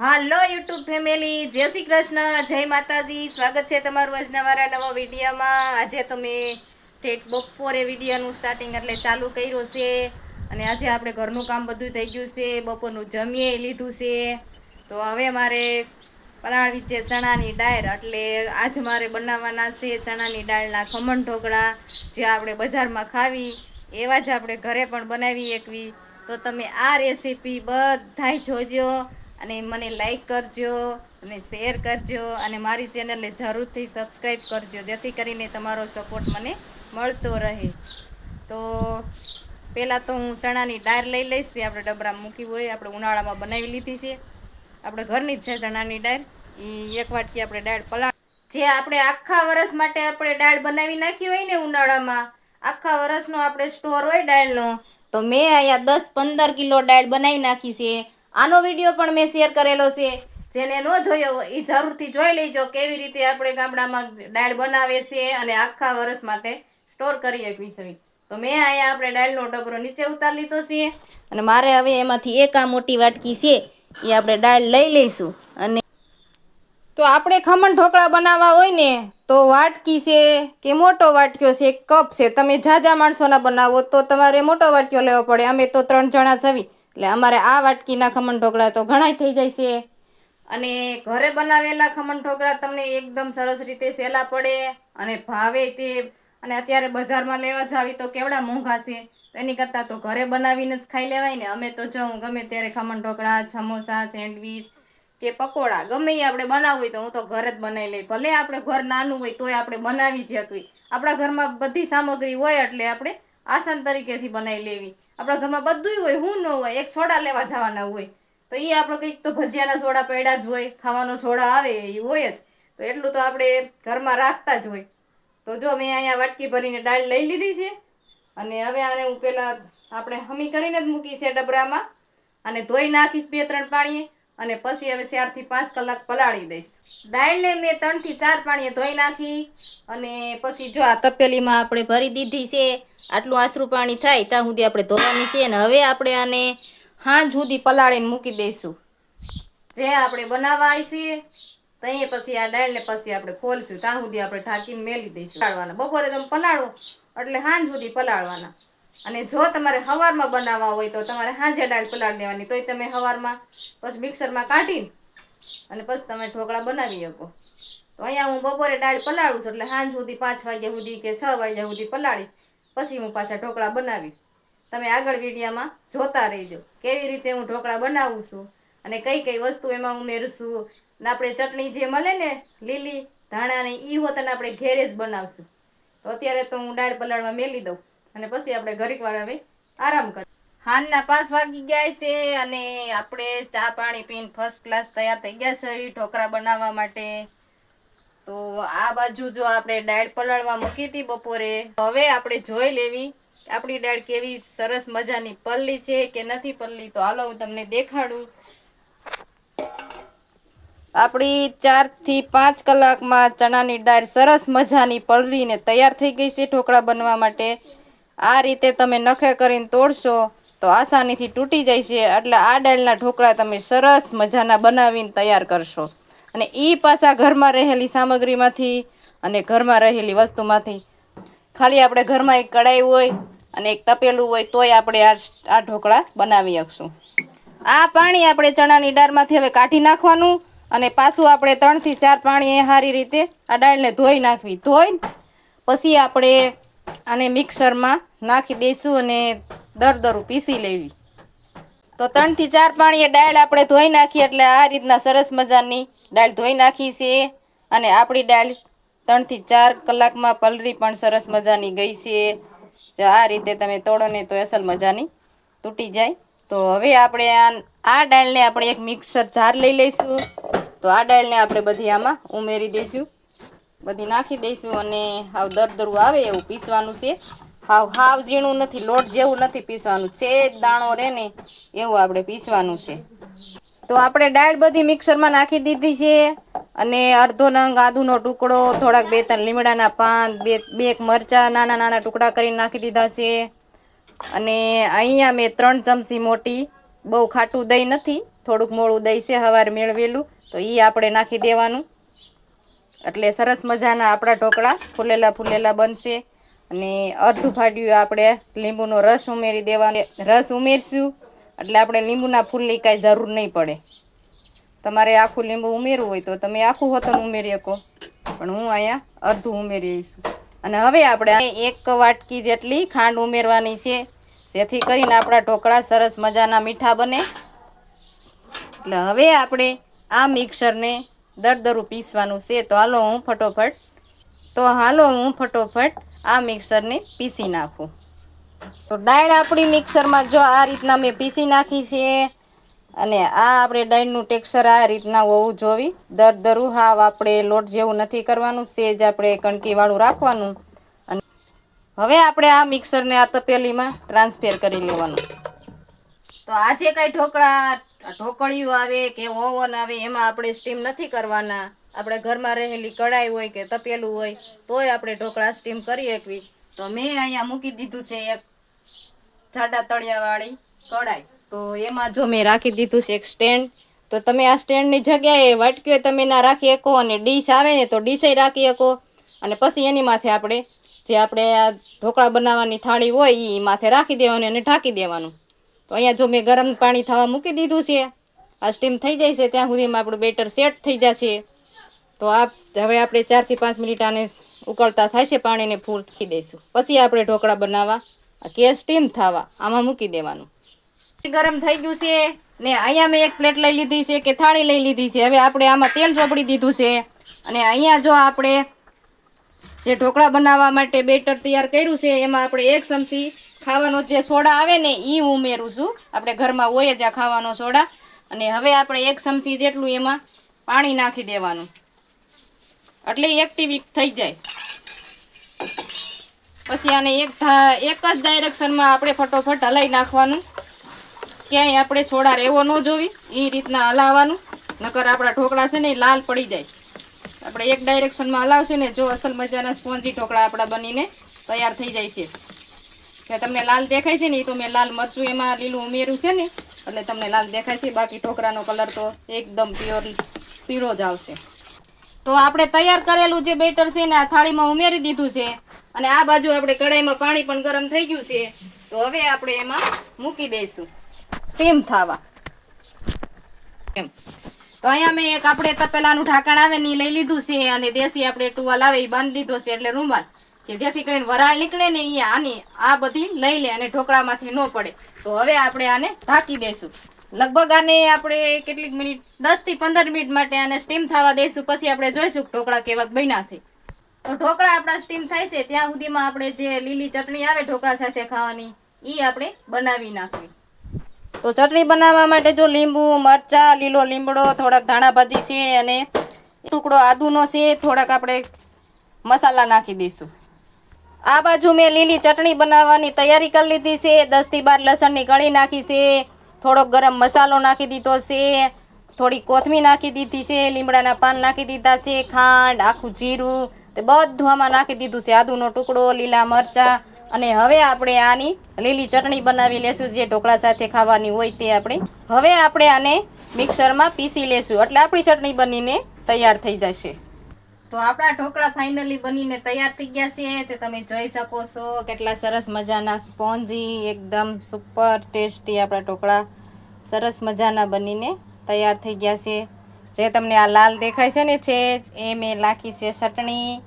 હાલો YouTube family, જય શ્રી કૃષ્ણ, જય માતાજી. સ્વાગત છે તમારું આજના મારા નવા વિડીયોમાં. આજે તમે ઠેઠ બપોરે વિડીયોનું સ્ટાર્ટિંગ એટલે ચાલુ કર્યું છે. અને આજે આપણે ઘરનું કામ બધું થઈ ગયું છે. બપોરનું જમીએ લીધું છે. તો હવે મારે પલાળવી છે ચણાની દાળ એટલે આજ મારે બનાવવાના છે ચણાની દાળના ખમણ ઢોકળા, જે આપણે બજારમાં ખાવી. એવા જ આપણે ઘરે પણ બનાવી એકવી. તો તમે આ રેસીપી બધાય જોજો. અને મને લાઈક કરજો અને શેર કરજો અને મારી ચેનલને જરૂરથી સબસ્ક્રાઈબ કરજો, જેથી કરીને તમારો સપોર્ટ મને મળતો રહે. તો પહેલાં તો હું ચણાની દાળ લઈ લઈશ આપણે ડબરામાં મૂકી હોય, આપણે ઉનાળામાં બનાવી લીધી છે. આપણે ઘરની જ છે ચણાની દાળ એ એક વાટકી આપણે દાળ પલા જે આપણે આખા વર્ષ માટે આપણે દાળ બનાવી નાખી હોય ને ઉનાળામાં, આખા વર્ષનો આપણે સ્ટોર હોય દાળનો તો મેં અહીંયા દસ પંદર કિલો દાળ બનાવી નાખી છે. આનો વીડિયો પણ મેં શેર કરેલો છે. જેને ન જોયો હોય એ જરૂરથી જોઈ લેજો કેવી રીતે આપણે ગામડામાં દાળ બનાવે છે અને આખા વર્ષ માટે સ્ટોર કરી શકવી તો મેં અહીંયા આપણે દાળનો ડબરો નીચે ઉતારી લીધો છે અને મારે હવે એમાંથી એક આ મોટી વાટકી છે એ આપણે દાળ લઈ લઈશું. અને તો આપણે ખમણ ઢોકળા બનાવવા હોય ને તો વાટકી છે કે મોટો વાટક્યો છે કપ છે. તમે ઝાઝા માણસોના બનાવો તો તમારે મોટો વાટક્યો લેવો પડે. અમે તો ત્રણ જણા સવી. એટલે અમારે આ વાટકીના ખમણ ઢોકળા તો ઘણાય થઈ જાય છે. અને ઘરે બનાવેલા ખમણ ઢોકળા તમને એકદમ સરસ રીતે સહેલા પડે અને ભાવે તે. અને અત્યારે બજારમાં લેવા જાવી તો કેવડા મોંઘા છે. એની કરતાં તો ઘરે બનાવીને જ ખાઈ લેવાય ને. અમે તો જો હું ગમે ત્યારે ખમણ ઢોકળા, સમોસા, સેન્ડવીચ કે પકોડા ગમે એ આપણે બનાવવું તો હું તો ઘરે જ બનાવી લઈ ભલે આપણે ઘર નાનું હોય તોય આપણે બનાવી જ શકવી. આપણા ઘરમાં બધી સામગ્રી હોય એટલે આપણે આસાન તરીકેથી બનાવી લેવી. આપણા ઘરમાં બધુંય હોય, હું ન હોય, એક સોડા લેવા જવાના હોય. તો એ આપણે કંઈક તો ભજીયાના સોડા પડ્યા જ હોય, ખાવાનો સોડા આવે, એ હોય જ. તો એટલું તો આપણે ઘરમાં રાખતા જ હોય. તો જો મેં અહીંયા વાટકી ભરીને દાળ લઈ લીધી છે, અને હવે આને હું પહેલાં આપણે હમી કરીને જ મૂકી છે ડબરામાં. અને ધોઈ નાખીશ બે ત્રણ પાણીએ. અને પછી હવે ચારથી પાંચ કલાક પલાળી દઈશ. દાળને મેં ત્રણથી ચાર પાણીએ ધોઈ નાખી અને પછી જો આ તપેલીમાં આપણે ભરી દીધી છે, આટલું આશરું પાણી થાય ત્યાં સુધી આપણે ધોવાની છે અને હવે આપણે આને હાંજ સુધી પલાળીને મૂકી દઈશું. જે આપણે બનાવવા આવીશે તઈએ પછી આ દાળને પછી આપણે ખોલશું. ત્યાં સુધી આપણે ઢાંકીને મેલી દઈશું. પલાળવાના. બપોરે તમે પલાળો, એટલે સાંજ સુધી પલાળવાના. અને જો તમારે સવારમાં બનાવવા હોય તો તમારે સાંજે દાળ પલાળી દેવાની, તોય તમે સવારમાં પછી મિક્સરમાં કાઢીને અને પછી તમે ઢોકળા બનાવી શકો. તો અહીંયા હું બપોરે દાળ પલાળું છું એટલે સાંજ સુધી પાંચ વાગ્યા સુધી કે છ વાગ્યા સુધી પલાળીશ, પછી હું પાછા ઢોકળા બનાવીશ. તમે આગળ વિડીયામાં જોતા રહેજો કેવી રીતે હું ઢોકળા બનાવું છું અને કઈ કઈ વસ્તુ એમાં ઉમેરશું. ને આપણે ચટણી જે મળે ને લીલી ધાણાની એ હોતને આપણે ઘેરે જ બનાવશું. તો અત્યારે તો હું દાળ પલાળવા મેલી દઉં. અને પછી આપણે ઘડીક વાર હવે આરામ કરીએ. હાનના પાંચ વાગી ગયા છે અને આપણે ચા પાણી પીને ફર્સ્ટ ક્લાસ તૈયાર થઈ ગયા છે ઢોકરા બનાવવા માટે. તો આ બાજુ જો આપણે દાળ પલાળવા મૂકી હતી બપોરે હવે આપણે જોઈ લેવી આપણી દાળ કેવી સરસ મજાની પલ્લી છે કે નથી પલ્લી. તો હાલો હું તમને દેખાડું. આપણી ચારથી પાંચ કલાકમાં ચણાની દાળ સરસ મજાની પલળીને તૈયાર થઈ ગઈ છે ઢોકળા બનવા માટે. આ રીતે તમે નખે કરીને તોડશો તો આસાનીથી તૂટી જાય છે. એટલે આ ડાળના ઢોકળા તમે સરસ મજાના બનાવીને તૈયાર કરશો. અને એ પાછા ઘરમાં રહેલી સામગ્રીમાંથી અને ઘરમાં રહેલી વસ્તુમાંથી. ખાલી આપણે ઘરમાં એક કડાઈ હોય અને એક તપેલું હોય તોય આપણે આ આ ઢોકળા બનાવી શકશું. આ પાણી આપણે ચણાની દાળમાંથી હવે કાઢી નાખવાનું અને પાછું આપણે ત્રણથી ચાર પાણી એ સારી રીતે આ દાળને ધોઈ નાખવી. ધોઈ પછી આપણે આને મિક્સરમાં નાખી દઈશું અને દરદરું પીસી લેવી. તો ત્રણથી ચાર પાણીએ દાળ આપણે ધોઈ નાખી એટલે આ રીતના સરસ મજાની દાળ ધોઈ નાખી છે અને આપણી દાળ ત્રણથી ચાર કલાકમાં પલરી પણ સરસ મજાની ગઈ છે. જો આ રીતે તમે તોડો ને તો અસલ મજાની તૂટી જાય. તો હવે આપણે આ આ દાળને આપણે એક મિક્સર જાર લઈ લઈશું. તો આ દાળને આપણે બધી આમાં ઉમેરી દઈશું. બધી નાખી દઈશું અને હાવ દરદરું આવે એવું પીસવાનું છે. હાવ હાવ ઝીણું નથી, લોટ જેવું નથી પીસવાનું. છે દાણો રહે ને એવું આપણે પીસવાનું છે. તો આપણે દાળ બધી મિક્સરમાં નાખી દીધી છે અને અડધો નંગ આદુનો ટુકડો, થોડાક બે ત્રણ લીમડાના પાન બે બે એક મરચાં, નાના નાના ટુકડા કરીને નાખી દીધા છે. અને અહીંયા મેં ત્રણ ચમચી મોટી બહુ ખાટું દહીં નથી, થોડુંક મોળું દહીં છે, હવાર મેળવેલું, તો એ આપણે નાખી દેવાનું. એટલે સરસ મજાના આપણા ઢોકળા ફૂલેલા ફૂલેલા બનશે. અને અડધું ફાટ્યું આપણે લીંબુનો રસ ઉમેરી દેવાનો. રસ ઉમેરશું એટલે આપણે લીંબુના ફૂલની કાંઈ જરૂર નહીં પડે. તમારે આખું લીંબુ ઉમેરવું હોય તો તમે આખું હોતન ઉમેરી શકો. પણ હું અહીંયા અડધું ઉમેરીશું અને હવે આપણે એક વાટકી જેટલી ખાંડ ઉમેરવાની છે. જેથી કરીને આપણા ઢોકળા સરસ મજાના મીઠા બને. એટલે હવે આપણે આ મિક્સરને દરદરું પીસવાનું છે. તો હાલો હું ફટોફટ, તો હાલો હું ફટોફટ આ મિક્સરને પીસી નાખું. તો ડાળ આપણી મિક્સરમાં જો આ રીતના મેં પીસી નાખી છે અને આ આપણે ડાળનું ટેક્સચર આ રીતના હોવું જોવી. દરદરું હાવ આપણે લોટ જેવું નથી કરવાનું, સેજ આપણે કણકીવાળું રાખવાનું. અને હવે આપણે આ મિક્સરને આ તપેલીમાં ટ્રાન્સફેર કરી લેવાનું. તો આજે કાંઈ ઢોકળા ઢોકળિયું આવે કે ઓવન આવે, એમાં આપણે સ્ટીમ નથી કરવાના. આપણે ઘરમાં રહેલી કઢાઈ હોય કે તપેલું હોય, તોય આપણે ઢોકળા સ્ટીમ કરી શકવી તો મેં અહીંયા મૂકી દીધું છે એક જાડા તળિયાવાળી કઢાઈ. તો એમાં જો મેં રાખી દીધું છે એક સ્ટેન્ડ તો તમે આ સ્ટેન્ડની જગ્યાએ વાટકીઓ તમે ના રાખી શકો અને ડીશ આવે ને તો ડીશે રાખી શકો. અને પછી એની માથે આપણે જે આપણે આ ઢોકળા બનાવવાની થાળી હોય એ માથે રાખી દેવાની અને ઢાંકી દેવાનું. તો અહીંયા જો મેં ગરમ પાણી થવા મૂકી દીધું છે, આ સ્ટીમ થઈ જાય છે, ત્યાં સુધીમાં આપણું બેટર સેટ થઈ જશે. તો આ હવે આપણે ચારથી પાંચ મિનિટ આને ઉકળતા થાય છે પાણીને ફૂલ મૂકી દઈશું. પછી આપણે ઢોકળા બનાવવા કે સ્ટીમ થવા, આમાં મૂકી દેવાનું. ગરમ થઈ ગયું છે, ને અહીંયા મેં એક પ્લેટ લઈ લીધી છે કે થાળી લઈ લીધી છે. હવે આપણે આમાં તેલ ચોપડી દીધું છે, અને અહીંયા જો આપણે જે ઢોકળા બનાવવા માટે બેટર તૈયાર કર્યું છે, એમાં આપણે એક ચમચી ખાવાનો જે સોડા આવે ને એ ઉમેરું છું. આપણે ઘરમાં હોય જ આ ખાવાનો સોડા. અને હવે આપણે એક ચમચી જેટલું એમાં પાણી નાખી દેવાનું. એટલે એક્ટિવ થઈ જાય. પછી આને એક એક જ ડાયરેક્શનમાં આપણે ફટોફટ હલાવી નાખવાનું. ક્યાંય આપણે સોડા રહેવો ન જોવી એ રીતના હલાવવાનું નકર આપણા ઢોકળા છે ને એ લાલ પડી જાય. આપણે એક ડાયરેક્શનમાં હલાવશે ને, જો અસલ મજાના સ્પોન્જી ઢોકળા આપણા બનીને તૈયાર થઈ જાય છે. કે તમને લાલ દેખાય છે ને એ તો મેં લાલ મરચું, એમાં લીલું ઉમેર્યું છે ને, એટલે તમને લાલ દેખાય છે. બાકી ઠોકરાનો કલર તો એકદમ પ્યોર પીળો જ આવશે. તો આપણે તૈયાર કરેલું જે બેટર છે ને, આ થાળીમાં ઉમેરી દીધું છે. અને આ બાજુ આપણે કઢાઈમાં પાણી પણ ગરમ થઈ ગયું છે. તો હવે આપણે એમાં મૂકી દઈશું. સ્ટીમ થવા. એમ. તો અહીંયા મેં એક આપણે તપેલાનું ઢાંકણ આવે ને લઈ લીધું છે અને દેશી આપણે ટુવાલ આવે એ બાંધી દીધો છે એટલે રૂમાલ. કે જેથી કરીને વરાળ નીકળે ને એ આની આ બધી લઈ લે અને ઢોકળામાંથી ન પડે. તો હવે આપણે આને ઢાંકી દઈશું. લગભગ આને આપણે કેટલીક મિનિટ, દસથી પંદર મિનિટ માટે આને સ્ટીમ થવા દઈશું. પછી આપણે જોઈશું ઢોકળા કેવા બન્યા છે. તો ઢોકળા આપણા સ્ટીમ થાય છે, ત્યાં સુધીમાં આપણે જે લીલી ચટણી આવે ઢોકળા સાથે ખાવાની એ આપણે બનાવી નાખવી. તો ચટણી બનાવવા માટે જો લીંબુ, મરચા, લીલો લીમડો, થોડાક ધાણા ભાજી છે અને ટુકડો આદુનો છે, થોડાક આપણે મસાલા નાખી દઈશું. આ બાજુ મેં લીલી ચટણી બનાવવાની તૈયારી કરી લીધી છે. દસથી બાર લસણની કળી નાખી છે. થોડોક ગરમ મસાલો નાખી દીધો છે. થોડી કોથમી નાખી દીધી છે. લીમડાના પાન નાખી દીધા છે. ખાંડ, આખું જીરું, તે બધું આમાં નાખી દીધું છે. આદુનો ટુકડો, લીલા મરચાં અને હવે આપણે આની લીલી ચટણી બનાવી લેશું. જે ઢોકળા સાથે ખાવાની હોય તે આપણે. હવે આપણે આને મિક્સરમાં પીસી લેશું. એટલે આપણી ચટણી બનીને તૈયાર થઈ જશે. તો આપણા ઢોકળા ફાઇનલી બનીને તૈયાર થઈ ગયા છે તે તમે જોઈ શકો છો. કેટલા સરસ મજાના સ્પોન્જી, એકદમ સુપર ટેસ્ટી આપણા ઢોકળા. સરસ મજાના બનીને તૈયાર થઈ ગયા છે. જે તમને આ લાલ દેખાય છે ને છે એ મેં નાખી છે ચટણી.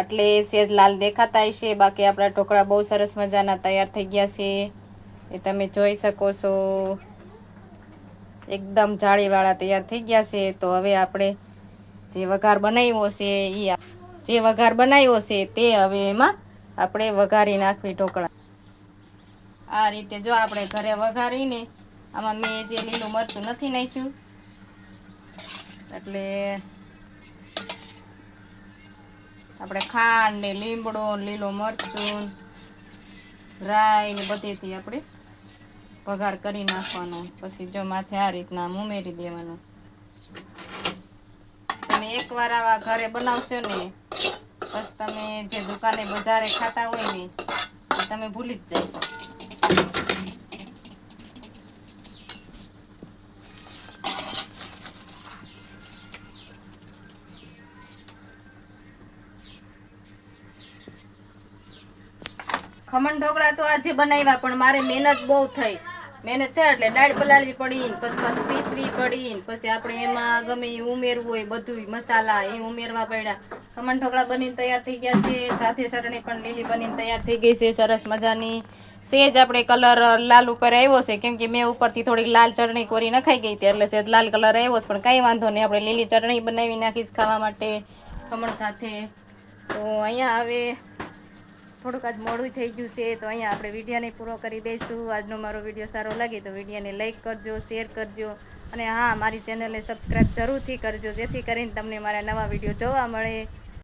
એટલે સેજ લાલ દેખાતા છે બાકી આપણા ઢોકળા બહુ સરસ મજાના તૈયાર થઈ ગયા છે. એ તમે જોઈ શકો છો. એકદમ જાળીવાળા તૈયાર થઈ ગયા છે. તો હવે આપણે જે વઘાર બનાવ્યો છે એ જે વઘાર બનાવ્યો છે તે હવે એમાં આપણે વઘારી નાખવી ઢોકળા. આ રીતે જો આપણે ઘરે વઘારીને આમાં મેં જે લીલું મરચું નથી નાખ્યું, એટલે આપણે ખાંડ ને લીમડો લીલું મરચું, રાઈ ને બધેથી આપણે વઘાર કરી નાખવાનો. પછી જો માથે આ રીતના ઉમેરી દેવાનું. એકવાર આવા ઘરે બનાવશો ને, બસ તમે જે દુકાને બજારે ખાતા હોય ને તમે ભૂલી જ જશો. ખમણ ઢોકળા તો આજે બનાવ્યા, પણ મારે મહેનત બહુ થઈ. મહેનત થઈ એટલે દાળ પલાળવી પડી પછી પાછું પડી પછી આપણે એમાં ગમે એ ઉમેરવું હોય બધું મસાલા એ ઉમેરવા પડ્યા. ખમણ ઢોકળા બનીને તૈયાર થઈ ગયા છે. સાથે ચટણી પણ લીલી બનીને તૈયાર થઈ ગઈ છે. સરસ મજાની. સેજ આપણે કલર લાલ ઉપર આવ્યો છે. કેમ કે મેં ઉપરથી થોડીક લાલ ચટણી કોરી નખાઈ ગઈ હતી, એટલે સેજ લાલ કલર આવ્યો છે. પણ કાંઈ વાંધો નહીં. આપણે લીલી ચટણી બનાવી નાખીશ ખાવા માટે ખમણ સાથે. તો અહીંયા હવે થોડુંક આજ મોડું થઈ ગયું છે. તો અહીંયા આપણે વિડીયોને પૂરો કરી દઈશું. આજનો મારો વીડિયો સારો લાગે તો વિડીયોને લાઈક કરજો, શેર કરજો. અને હા, મારી ચેનલને સબસ્ક્રાઈબ જરૂરથી કરજો, જેથી કરીને તમને મારા નવા વીડિયો જોવા મળે.